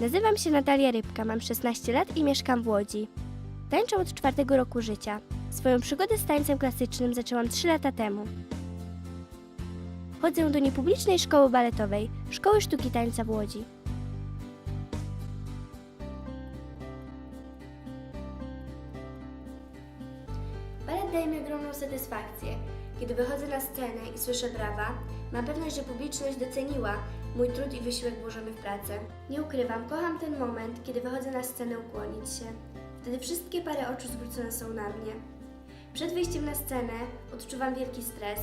Nazywam się Natalia Rybka, mam 16 lat i mieszkam w Łodzi. Tańczę od czwartego roku życia. Swoją przygodę z tańcem klasycznym zaczęłam 3 lata temu. Chodzę do niepublicznej szkoły baletowej, Szkoły Sztuki Tańca w Łodzi. Balet daje mi ogromną satysfakcję. Kiedy wychodzę na scenę i słyszę brawa, mam pewność, że publiczność doceniła mój trud i wysiłek włożony w pracę. Nie ukrywam, kocham ten moment, kiedy wychodzę na scenę ukłonić się. Wtedy wszystkie pary oczu zwrócone są na mnie. Przed wyjściem na scenę odczuwam wielki stres,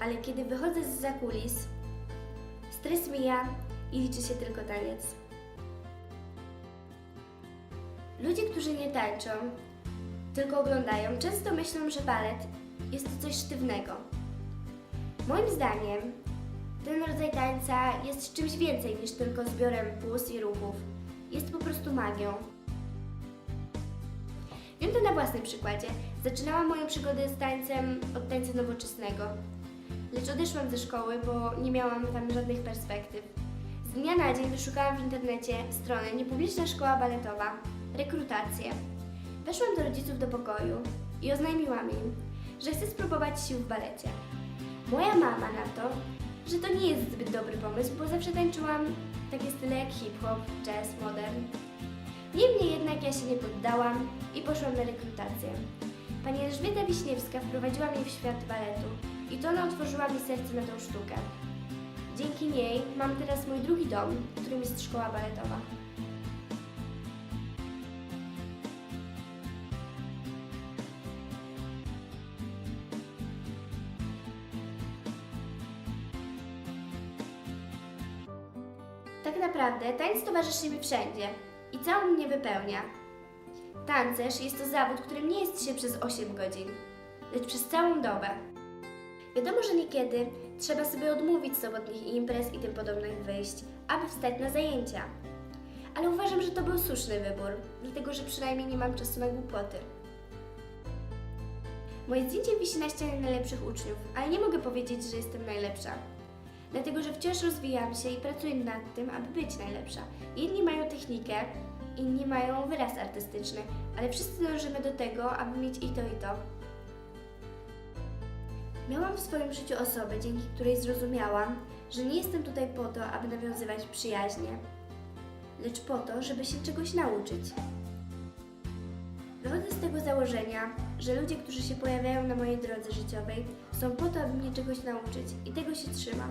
ale kiedy wychodzę z zakulis, stres mija i liczy się tylko taniec. Ludzie, którzy nie tańczą, tylko oglądają, często myślą, że balet jest to coś sztywnego. Moim zdaniem ten rodzaj tańca jest czymś więcej niż tylko zbiorem płuc i ruchów. Jest po prostu magią. Wiem to na własnym przykładzie. Zaczynałam moją przygodę z tańcem od tańca nowoczesnego. Lecz odeszłam ze szkoły, bo nie miałam tam żadnych perspektyw. Z dnia na dzień wyszukałam w internecie stronę Niepubliczna Szkoła Baletowa, rekrutację. Weszłam do rodziców do pokoju i oznajmiłam im, że chcę spróbować sił w balecie. Moja mama na to, że to nie jest zbyt dobry pomysł, bo zawsze tańczyłam takie style jak hip-hop, jazz, modern. Niemniej jednak ja się nie poddałam i poszłam na rekrutację. Pani Elżbieta Wiśniewska wprowadziła mnie w świat baletu i to ona otworzyła mi serce na tą sztukę. Dzięki niej mam teraz mój drugi dom, którym jest szkoła baletowa. Tak naprawdę tańc towarzyszy mi wszędzie i cały mnie wypełnia. Tancerz jest to zawód, którym nie jest się przez 8 godzin, lecz przez całą dobę. Wiadomo, że niekiedy trzeba sobie odmówić sobotnich imprez i tym podobnych wyjść, aby wstać na zajęcia. Ale uważam, że to był słuszny wybór, dlatego że przynajmniej nie mam czasu na głupoty. Moje zdjęcie wisi na ścianie najlepszych uczniów, ale nie mogę powiedzieć, że jestem najlepsza. Dlatego, że wciąż rozwijam się i pracuję nad tym, aby być najlepsza. Jedni mają technikę, inni mają wyraz artystyczny, ale wszyscy dążymy do tego, aby mieć i to, i to. Miałam w swoim życiu osobę, dzięki której zrozumiałam, że nie jestem tutaj po to, aby nawiązywać przyjaźnie, lecz po to, żeby się czegoś nauczyć. Wychodzę z tego założenia, że ludzie, którzy się pojawiają na mojej drodze życiowej, są po to, aby mnie czegoś nauczyć i tego się trzymam.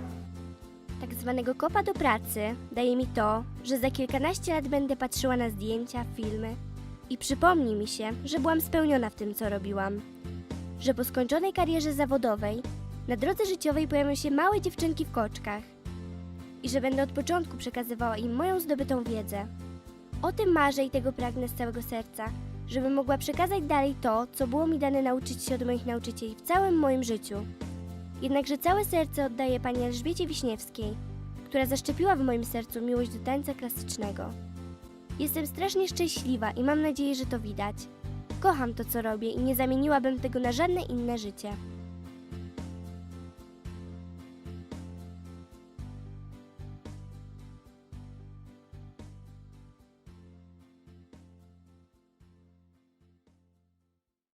Tak zwanego kopa do pracy daje mi to, że za kilkanaście lat będę patrzyła na zdjęcia, filmy i przypomni mi się, że byłam spełniona w tym, co robiłam. Że po skończonej karierze zawodowej na drodze życiowej pojawią się małe dziewczynki w koczkach i że będę od początku przekazywała im moją zdobytą wiedzę. O tym marzę i tego pragnę z całego serca, żebym mogła przekazać dalej to, co było mi dane nauczyć się od moich nauczycieli w całym moim życiu. Jednakże całe serce oddaję pani Elżbiecie Wiśniewskiej, która zaszczepiła w moim sercu miłość do tańca klasycznego. Jestem strasznie szczęśliwa i mam nadzieję, że to widać. Kocham to, co robię i nie zamieniłabym tego na żadne inne życie.